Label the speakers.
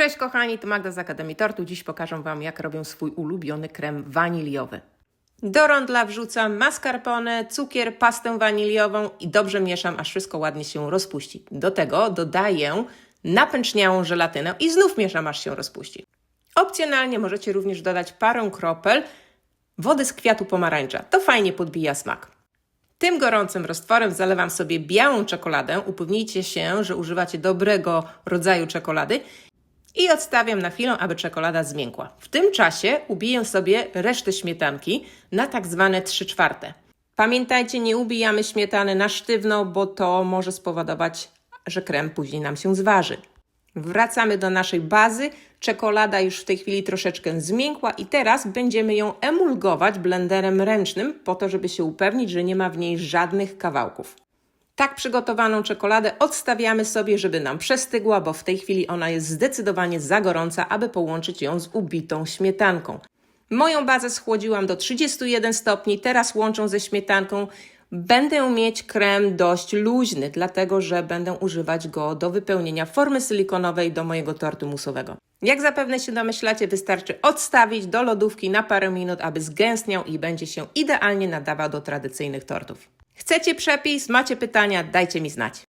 Speaker 1: Cześć kochani, to Magda z Akademii Tortu. Dziś pokażę Wam, jak robią swój ulubiony krem waniliowy. Do rondla wrzucam mascarpone, cukier, pastę waniliową i dobrze mieszam, aż wszystko ładnie się rozpuści. Do tego dodaję napęczniałą żelatynę i znów mieszam, aż się rozpuści. Opcjonalnie możecie również dodać parę kropel wody z kwiatu pomarańcza. To fajnie podbija smak. Tym gorącym roztworem zalewam sobie białą czekoladę. Upewnijcie się, że używacie dobrego rodzaju czekolady i odstawiam na chwilę, aby czekolada zmiękła. W tym czasie ubiję sobie resztę śmietanki na tak zwane 3 czwarte. Pamiętajcie, nie ubijamy śmietany na sztywno, bo to może spowodować, że krem później nam się zważy. Wracamy do naszej bazy. Czekolada już w tej chwili troszeczkę zmiękła i teraz będziemy ją emulgować blenderem ręcznym po to, żeby się upewnić, że nie ma w niej żadnych kawałków. Tak przygotowaną czekoladę odstawiamy sobie, żeby nam przestygła, bo w tej chwili ona jest zdecydowanie za gorąca, aby połączyć ją z ubitą śmietanką. Moją bazę schłodziłam do 31 stopni, teraz łączą ze śmietanką. Będę mieć krem dość luźny, dlatego że będę używać go do wypełnienia formy silikonowej do mojego tortu musowego. Jak zapewne się domyślacie, wystarczy odstawić do lodówki na parę minut, aby zgęstniał i będzie się idealnie nadawał do tradycyjnych tortów. Chcecie przepis? Macie pytania? Dajcie mi znać.